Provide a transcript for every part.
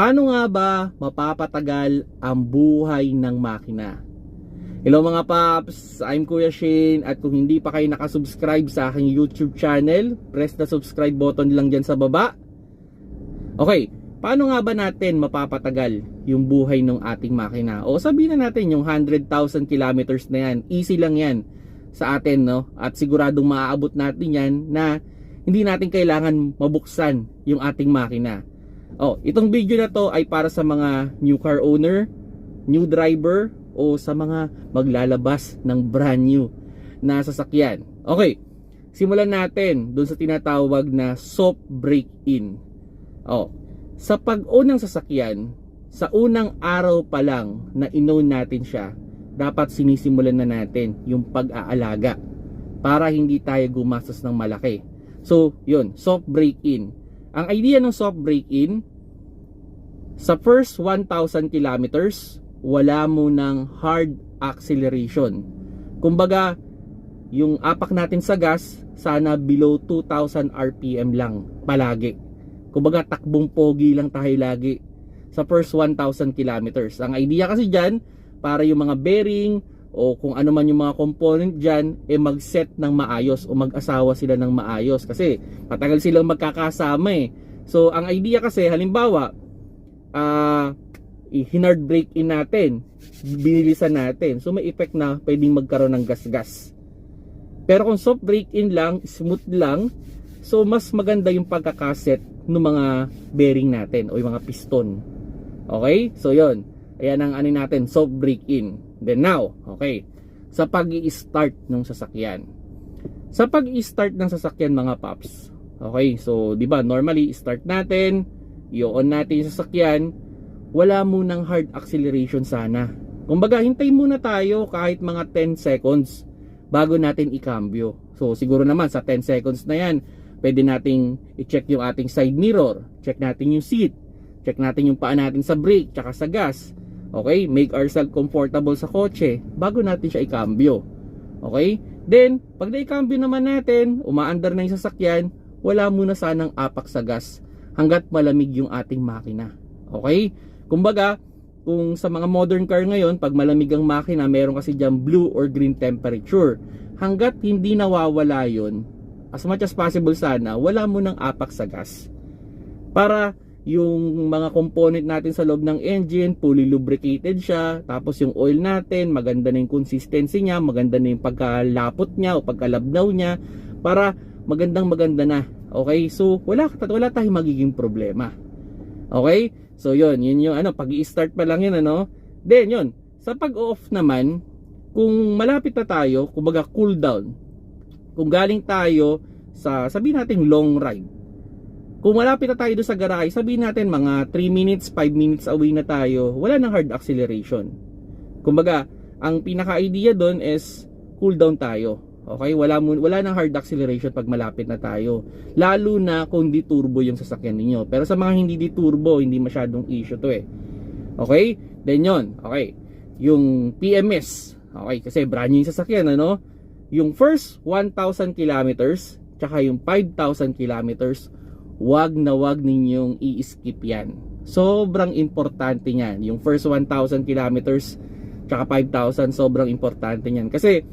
Paano nga ba mapapatagal ang buhay ng makina? Hello mga paps, I'm Kuya Shane at kung hindi pa kayo nakasubscribe sa aking YouTube channel, press the subscribe button lang dyan sa baba. Okay, paano nga ba natin mapapatagal yung buhay ng ating makina? O sabihin na natin yung 100,000 kilometers na yan, easy lang yan sa atin no? At siguradong maaabot natin yan na hindi natin kailangan mabuksan yung ating makina. Oh, itong video na to ay para sa mga new car owner, new driver, o sa mga maglalabas ng brand new na sasakyan. Okay, simulan natin dun sa tinatawag na soft break-in. Oh, sa pag-own ng sasakyan, sa unang araw pa lang na inown natin siya, dapat sinisimulan na natin yung pag-aalaga para hindi tayo gumastos ng malaki. So, yun, soft break-in. Ang idea ng soft break-in, sa first 1,000 kilometers, wala mo ng hard acceleration. Kumbaga, yung apak natin sa gas, sana below 2,000 RPM lang palagi. Kumbaga, takbong pogi lang tayo lagi sa first 1,000 kilometers. Ang idea kasi dyan, para yung mga bearing o kung ano man yung mga component dyan, eh mag-set ng maayos o mag-asawa sila ng maayos. Kasi matagal silang magkakasama eh. So, ang idea kasi, halimbawa, ah, hinard break in natin, binilisan natin. So may effect na pwedeng magkaroon ng gas-gas. Pero kung soft break in lang, smooth lang, so mas maganda yung pagkakaset ng mga bearing natin o yung mga piston. Okay? So yon. Ayan ang ano natin, soft break in. Then now, okay. Sa pag start ng sasakyan. Sa pag start ng sasakyan mga paps. Okay, so 'di ba normally start natin, i-on natin yung sasakyan, wala munang hard acceleration sana. Kumbaga, hintay muna tayo kahit mga 10 seconds bago natin ikambyo. So, siguro naman sa 10 seconds na yan, pwede nating i-check yung ating side mirror, check natin yung seat, check natin yung paa natin sa brake, tsaka sa gas. Okay? Make ourselves comfortable sa kotse bago natin siya ikambyo. Okay? Then, pag naikambyo naman natin, umaandar na yung sasakyan, wala muna sanang apak sa gas hanggat malamig yung ating makina. Okay? Kumbaga, kung sa mga modern car ngayon, pag malamig ang makina, meron kasi dyan blue or green temperature. Hanggat hindi nawawala yon as much as possible sana, wala mo ng apak sa gas. Para yung mga component natin sa loob ng engine, fully lubricated siya, tapos yung oil natin, maganda na yung consistency niya, maganda na yung pagkalapot niya o pagkalabnaw niya, para magandang maganda na. Okay? So, wala, wala tayong magiging problema. Okay? So, yun. Yun yung ano, pag i-start pa lang yun, ano? Then, yun. Sa pag-off naman, kung malapit na tayo, kumbaga cool down. Kung galing tayo sa, sabihin natin long ride. Kung malapit na tayo doon sa garahe, sabihin natin mga 3 minutes, 5 minutes away na tayo, wala nang hard acceleration. Kumbaga, ang pinaka-idea doon is cool down tayo. Okay, wala mo wala nang hard acceleration pag malapit na tayo. Lalo na kung di turbo yung sasakyan ninyo. Pero sa mga hindi di turbo, hindi masyadong issue to eh. Okay? Then yon. Okay. Yung PMS. Okay, kasi brand new yung sasakyan ano. Yung first 1,000 kilometers tsaka yung 5,000 kilometers, wag na wag ninyong i-skip yan. Sobrang importante niyan. Yung first 1,000 kilometers tsaka 5,000, sobrang importante niyan. Kasi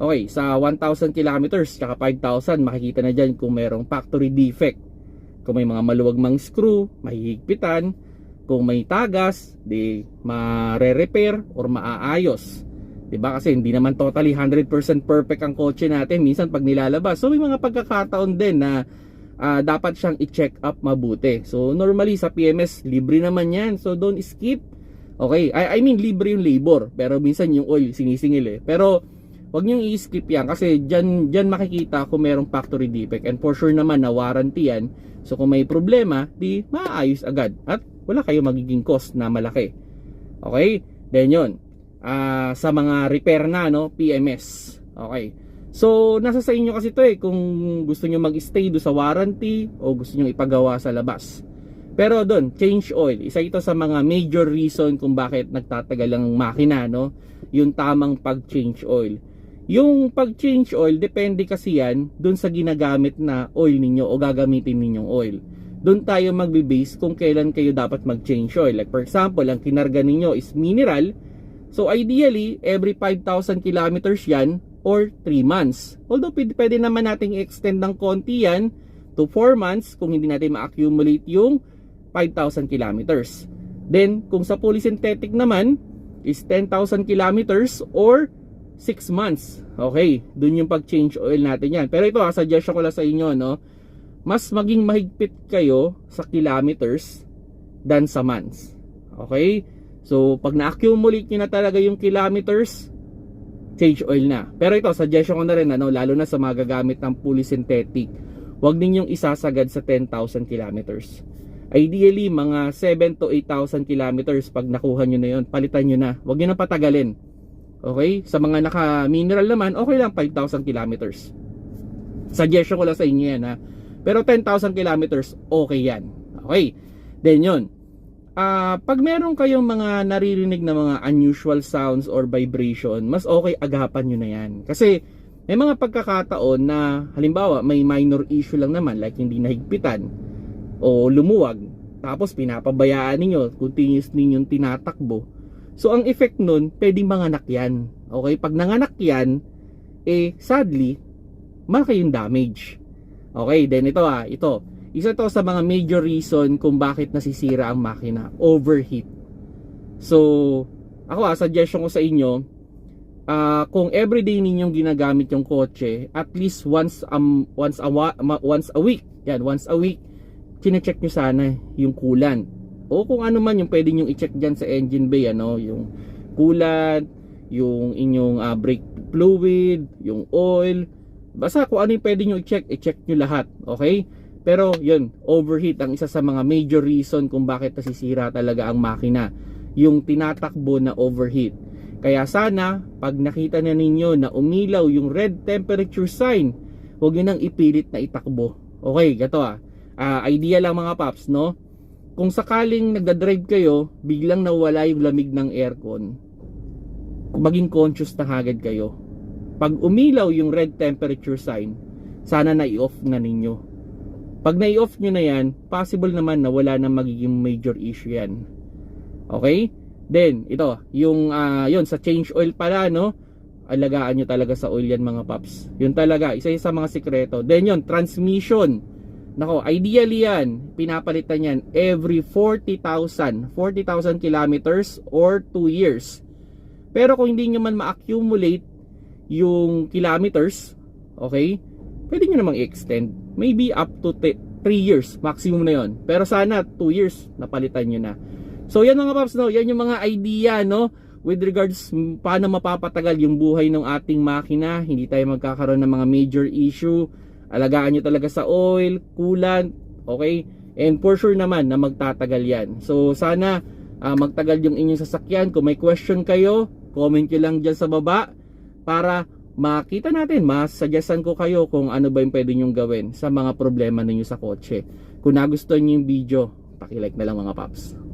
Okay, sa 1,000 kilometers tsaka 5,000 makikita na dyan kung merong factory defect. Kung may mga maluwag mang screw, mahihigpitan. Kung may tagas, di mare-repair or maaayos. 'Di ba? Kasi hindi naman totally 100% perfect ang kotse natin minsan pag nilalabas. So may mga pagkakataon din na uh, dapat siyang i-check up mabuti. So normally sa PMS libre naman 'yan. So don't skip. Okay, I, I mean libre yung labor, pero minsan yung oil sinisingil eh. Pero Huwag niyong i-skip yan kasi dyan, dyan makikita kung merong factory defect and for sure naman na warranty yan. So kung may problema, di maayos agad at wala kayo magiging cost na malaki. Okay? Then yun. Uh, sa mga repair na, no, PMS. Okay. So, nasa sa inyo kasi to eh kung gusto niyo mag-stay do sa warranty o gusto niyo ipagawa sa labas. Pero doon, change oil. Isa ito sa mga major reason kung bakit nagtatagal ang makina, no? Yung tamang pag-change oil. Yung pag-change oil, depende kasi yan dun sa ginagamit na oil ninyo o gagamitin ninyong oil. doon tayo magbe-base kung kailan kayo dapat mag-change oil. Like for example, ang kinarga ninyo is mineral. So ideally, every 5,000 kilometers yan or 3 months. Although pwede, naman nating extend ng konti yan to 4 months kung hindi natin ma-accumulate yung 5,000 kilometers. Then, kung sa fully synthetic naman, is 10,000 kilometers or 6 months. Okay, dun yung pag-change oil natin yan. Pero ito, ah, suggestion ko lang sa inyo, no? Mas maging mahigpit kayo sa kilometers than sa months. Okay? So, pag na-accumulate nyo na talaga yung kilometers, change oil na. Pero ito, suggestion ko na rin, ano, lalo na sa mga gagamit ng fully synthetic, huwag ninyong isasagad sa 10,000 kilometers. Ideally, mga 7 to 8,000 kilometers pag nakuha nyo na yun, palitan nyo na. Huwag nyo na patagalin. Okay? Sa mga naka-mineral naman, okay lang 5,000 kilometers. Suggestion ko lang sa inyo yan ha. Pero 10,000 kilometers, okay yan. Okay? Then yun. Ah, pag meron kayong mga naririnig na mga unusual sounds or vibration, mas okay agapan nyo na yan. Kasi may mga pagkakataon na halimbawa may minor issue lang naman like hindi nahigpitan o lumuwag tapos pinapabayaan ninyo continuous ninyong tinatakbo so ang effect nun pwedeng manganak yan. Okay? Pag nanganak yan eh sadly malaki yung damage. Okay? Then ito ah ito. Isa to sa mga major reason kung bakit nasisira ang makina. Overheat. So ako ah suggestion ko sa inyo ah kung everyday ninyong ginagamit yung kotse at least once um once a once a week. Yan once a week chine-check nyo sana yung coolant. O kung ano man yung pwede nyo i-check dyan sa engine bay, ano, yung coolant, yung inyong ah, brake fluid, yung oil. Basta kung ano yung pwede nyo i-check, i-check nyo lahat. Okay? Pero yun, overheat ang isa sa mga major reason kung bakit nasisira talaga ang makina. Yung tinatakbo na overheat. Kaya sana, pag nakita na ninyo na umilaw yung red temperature sign, huwag nyo nang ipilit na itakbo. Okay, gato ah Ah, idea lang mga paps, no? Kung sakaling nagda-drive kayo, biglang nawala yung lamig ng aircon, maging conscious na agad kayo. Pag umilaw yung red temperature sign, sana na i-off na ninyo. Pag na-i-off nyo na yan, possible naman na wala na magiging major issue yan. Okay? Then, ito, yung, ah, yun, sa change oil pala, no? Alagaan nyo talaga sa oil yan mga paps. Yun talaga, isa sa mga sikreto. Then yun, transmission. Nako, ideally yan, pinapalitan yan every 40,000, 40,000 kilometers or 2 years. Pero kung hindi nyo man ma-accumulate yung kilometers, okay, pwede nyo namang i-extend. Maybe up to 3 years, maximum na yon. Pero sana 2 years, napalitan nyo na. So yan mga paps, no? yan yung mga idea, no? With regards paano mapapatagal yung buhay ng ating makina, hindi tayo magkakaroon ng mga major issue alagaan nyo talaga sa oil, coolant, okay? And for sure naman na magtatagal yan. So sana ah, magtagal yung inyong sasakyan. Kung may question kayo, comment nyo lang dyan sa baba para makita natin, masuggestan ko kayo kung ano ba yung pwede nyong gawin sa mga problema ninyo sa kotse. Kung nagustuhan nyo yung video, pakilike na lang mga paps.